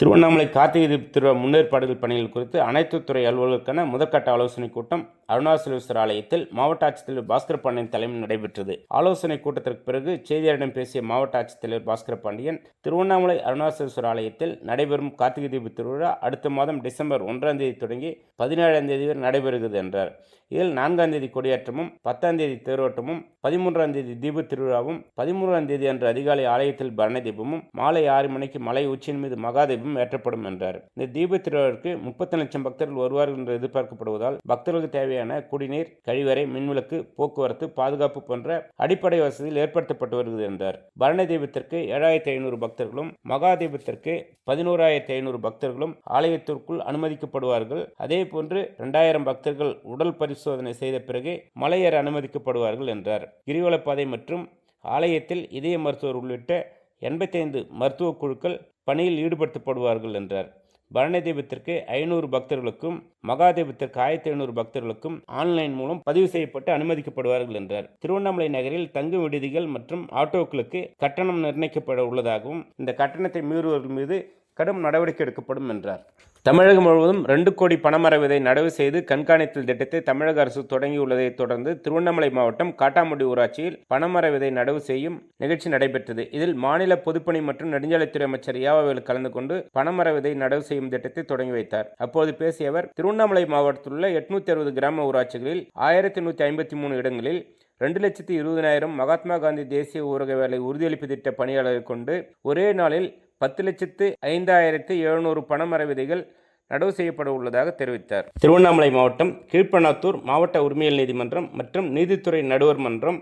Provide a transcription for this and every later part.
திருவண்ணாமலை கார்த்திகை தீப திருவிழா முன்னேற்பாடுகள் பணிகள் குறித்து அனைத்து துறை அலுவலர்களுக்கான முதற்கட்ட ஆலோசனைக் கூட்டம் அருணாச்சலேஸ்வரர் ஆலயத்தில் மாவட்ட ஆட்சித்தலைவர் பாஸ்கர் பாண்டியன் தலைமையில் நடைபெற்றது. ஆலோசனை கூட்டத்திற்கு பிறகு செய்தியாளரிடம் பேசிய மாவட்ட ஆட்சித்தலைவர் பாஸ்கர் பாண்டியன் திருவண்ணாமலை அருணாச்சலேஸ்வரர் ஆலயத்தில் நடைபெறும் கார்த்திகை தீப திருவிழா அடுத்த மாதம் டிசம்பர் ஒன்றாம் தேதி தொடங்கி பதினேழாம் தேதி வரை நடைபெறுகிறது என்றார். இதில் நான்காம் தேதி கொடியேற்றமும் பத்தாம் தேதி தேரோட்டமும் பதிமூன்றாம் தேதி தீப திருவிழாவும் பதிமூன்றாம் தேதி அன்று அதிகாலை ஆலயத்தில் பரண தீபமும் மாலை ஆறு மணிக்கு மலை உச்சியின் மீது மகாதீபம் ஏற்றப்படும் என்றார். இந்த தீப திருவிழாவிற்கு முப்பத்தி லட்சம் பக்தர்கள் வருவார்கள் என்று எதிர்பார்க்கப்படுவதால் பக்தர்களுக்கு தேவையான குடிநீர் கழிவறை மின்விளக்கு போக்குவரத்து பாதுகாப்பு போன்ற அடிப்படை வசதியில் ஏற்படுத்தப்பட்டு வருகிறது என்றார். பரணி தீபத்திற்கு ஏழாயிரத்தி ஐநூறு பக்தர்களும் மகாதீபத்திற்கு பதினோராயிரத்தி ஐநூறு பக்தர்களும் ஆலயத்திற்குள் அனுமதிக்கப்படுவார்கள். அதே போன்று இரண்டாயிரம் பக்தர்கள் உடல் பரிசோதனை செய்த பிறகு மலையேற அனுமதிக்கப்படுவார்கள் என்றார். கிரிவலப்பாதை மற்றும் ஆலயத்தில் இதய மருத்துவர் உள்ளிட்ட எண்பத்தைந்து மருத்துவக் குழுக்கள் பணியில் ஈடுபடுத்தப்படுவார்கள் என்றார். பரண தீபத்திற்கு ஐநூறு பக்தர்களுக்கும் மகா தீபத்திற்கு ஆயிரத்தி ஐநூறு பக்தர்களுக்கும் ஆன்லைன் மூலம் பதிவு செய்யப்பட்டு அனுமதிக்கப்படுவார்கள் என்றார். திருவண்ணாமலை நகரில் தங்கும் விடுதிகள் மற்றும் ஆட்டோக்களுக்கு கட்டணம் நிர்ணயிக்கப்பட உள்ளதாகவும் இந்த கட்டணத்தை மீறுவர்கள் மீது கடும் நடவடிக்கை எடுக்கப்படும் என்றார். தமிழகம் முழுவதும் ரெண்டு கோடி பணமர விதை நடவு செய்து கண்காணித்தல் திட்டத்தை தமிழக அரசு தொடங்கியுள்ளதைத் தொடர்ந்து திருவண்ணாமலை மாவட்டம் காட்டாமுடி ஊராட்சியில் பணமர விதை நடவு செய்யும் நிகழ்ச்சி நடைபெற்றது. இதில் மாநில பொதுப்பணி மற்றும் நெடுஞ்சாலைத்துறை அமைச்சர் யாவாவில் கலந்து கொண்டு பணமர விதை நடவு செய்யும் திட்டத்தை தொடங்கி வைத்தார். அப்போது பேசிய அவர் திருவண்ணாமலை மாவட்டத்தில் உள்ள எட்நூத்தி அறுபது கிராம ஊராட்சிகளில் ஆயிரத்தி நூற்றி ஐம்பத்தி மூணு இடங்களில் ரெண்டு லட்சத்தி இருபதனாயிரம் மகாத்மா காந்தி தேசிய ஊரக வேலை உறுதியளிப்பு திட்ட பணியாளரை கொண்டு ஒரே நாளில் பத்து லட்சத்து ஐந்தாயிரத்து எழுநூறு பணமர விதைகள் நடவு செய்யப்பட உள்ளதாக தெரிவித்தார். திருவண்ணாமலை மாவட்டம் கீழ்ப்பண்ணாத்தூர் மாவட்ட உரிமையல் நீதிமன்றம் மற்றும் நீதித்துறை நடுவர் மன்றம்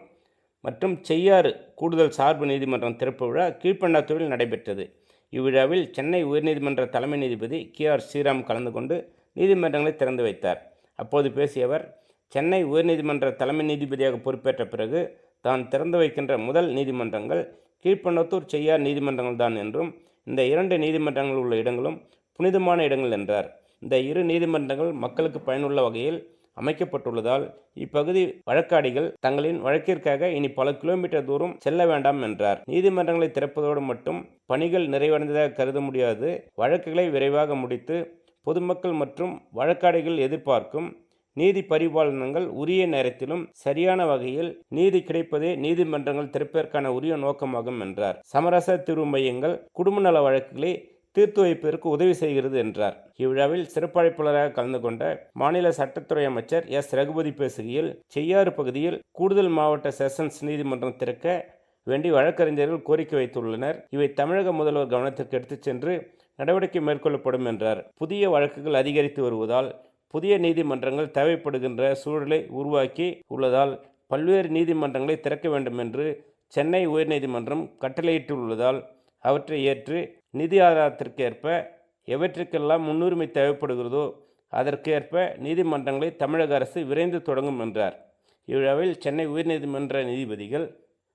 மற்றும் செய்யாறு கூடுதல் சார்பு நீதிமன்றம் திறப்பு விழா கீழ்ப்பண்ணாத்தூரில் நடைபெற்றது. இவ்விழாவில் சென்னை உயர்நீதிமன்ற தலைமை நீதிபதி கே ஆர் ஸ்ரீராம் கலந்து கொண்டு நீதிமன்றங்களை திறந்து வைத்தார். அப்போது பேசிய அவர் சென்னை உயர்நீதிமன்ற தலைமை நீதிபதியாக பொறுப்பேற்ற பிறகு தான் திறந்து வைக்கின்ற முதல் நீதிமன்றங்கள் கீழ்ப்பண்ணத்தூர் செய்யார் நீதிமன்றங்கள் தான் என்றும் இந்த இரண்டு நீதிமன்றங்கள் உள்ள இடங்களும் புனிதமான இடங்கள் என்றார். இந்த இரு நீதிமன்றங்கள் மக்களுக்கு பயனுள்ள வகையில் அமைக்கப்பட்டுள்ளதால் இப்பகுதி வழக்காடிகள் தங்களின் வழக்கிற்காக இனி பல கிலோமீட்டர் தூரம் செல்ல வேண்டாம் என்றார். நீதிமன்றங்களை திறப்பதோடு மட்டும் பணிகள் நிறைவடைந்ததாக கருத முடியாது. வழக்குகளை விரைவாக முடித்து பொதுமக்கள் மற்றும் வழக்காடிகள் எதிர்பார்க்கும் நீதி பரிபாலனங்கள் உரிய நேரத்திலும் சரியான வகையில் நீதி கிடைப்பதே நீதிமன்றங்கள் திறப்பதற்கான உரிய நோக்கமாகும் என்றார். சமரச தீர்வு மையங்கள் குடும்ப நல வழக்குகளை தீர்த்து வைப்பதற்கு உதவி செய்கிறது என்றார். இவ்விழாவில் சிறப்பழைப்பாளராக கலந்து கொண்ட மாநில சட்டத்துறை அமைச்சர் எஸ். ரகுபதி பேசுகையில் செய்யாறு பகுதியில் கூடுதல் மாவட்ட செஷன்ஸ் நீதிமன்றம் திறக்க வேண்டி வழக்கறிஞர்கள் கோரிக்கை வைத்துள்ளனர். இவை தமிழக முதல்வர் கவனத்திற்கு எடுத்துச் சென்று நடவடிக்கை மேற்கொள்ளப்படும் என்றார். புதிய வழக்குகள் அதிகரித்து வருவதால் புதிய நீதிமன்றங்கள் தேவைப்படுகின்ற சூழலை உருவாக்கி உள்ளதால் பல்வேறு நீதிமன்றங்களை திறக்க வேண்டும் என்று சென்னை உயர்நீதிமன்றம் கட்டளையிட்டுள்ளதால் அவற்றை ஏற்று நிதி ஆதாரத்திற்கு ஏற்ப எவற்றுக்கெல்லாம் முன்னுரிமை தேவைப்படுகிறதோ அதற்கேற்ப நீதிமன்றங்களை தமிழக அரசு விரைந்து தொடங்கும் என்றார். இவ்விழாவில் சென்னை உயர்நீதிமன்ற நீதிபதிகள்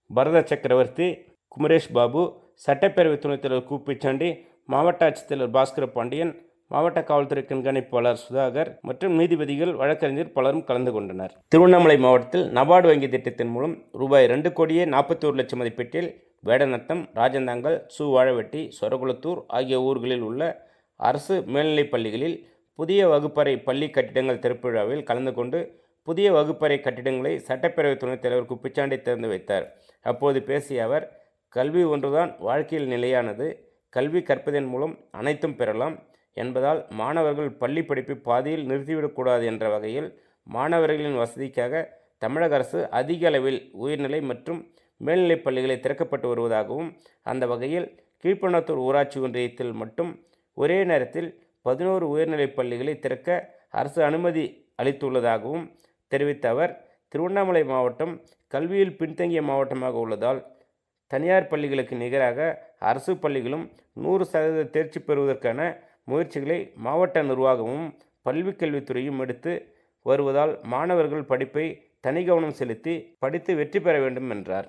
பரத சக்கரவர்த்தி குமரேஷ் பாபு சட்டப்பேரவை துணைத் தலைவர் கு பிச்சாண்டி மாவட்ட ஆட்சித்தலைவர் பாஸ்கர பாண்டியன் மாவட்ட காவல்துறை கண்காணிப்பாளர் சுதாகர் மற்றும் நீதிபதிகள் வழக்கறிஞர் பலரும் கலந்து கொண்டனர். திருவண்ணாமலை மாவட்டத்தில் நபார்டு வங்கி திட்டத்தின் மூலம் ரூபாய் ரெண்டு கோடியே நாற்பத்தி ஒரு லட்சம் மதிப்பீட்டில் வேடநத்தம் ராஜந்தாங்கல் சு வாழவெட்டி சொரகுளத்தூர் ஆகிய ஊர்களில் உள்ள அரசு மேல்நிலைப் பள்ளிகளில் புதிய வகுப்பறை பள்ளி கட்டிடங்கள் திறப்பு விழாவில் கலந்து கொண்டு புதிய வகுப்பறை கட்டிடங்களை சட்டப்பேரவை துணைத் தலைவர் குப்பிச்சாண்டி திறந்து வைத்தார். அப்போது பேசிய அவர் கல்வி ஒன்றுதான் வாழ்க்கையில் நிலையானது. கல்வி கற்பதன் மூலம் அனைத்தும் பெறலாம். என்பதால் மாணவர்கள் பள்ளி படிப்பை பாதியில் நிறுத்திவிடக்கூடாது என்ற வகையில் மாணவர்களின் வசதிக்காக தமிழக அரசு அதிக அளவில் உயர்நிலை மற்றும் மேல்நிலைப் பள்ளிகளை திறக்கப்பட்டு வருவதாகவும் அந்த வகையில் கீழ்ப்பண்ணத்தூர் ஊராட்சி ஒன்றியத்தில் மட்டும் ஒரே நேரத்தில் பதினோரு உயர்நிலைப் பள்ளிகளை திறக்க அரசு அனுமதி அளித்துள்ளதாகவும் தெரிவித்த அவர் திருவண்ணாமலை மாவட்டம் கல்வியில் பின்தங்கிய மாவட்டமாக உள்ளதால் தனியார் பள்ளிகளுக்கு நிகராக அரசு பள்ளிகளும் நூறு சதவீத தேர்ச்சி பெறுவதற்கான முயற்சிகளை மாவட்ட நிர்வாகமும் பள்ளிக் கல்வித்துறையும் எடுத்து வருவதால் மாணவர்கள் படிப்பை தனி கவனம் செலுத்தி படித்து வெற்றி பெற வேண்டும் என்றார்.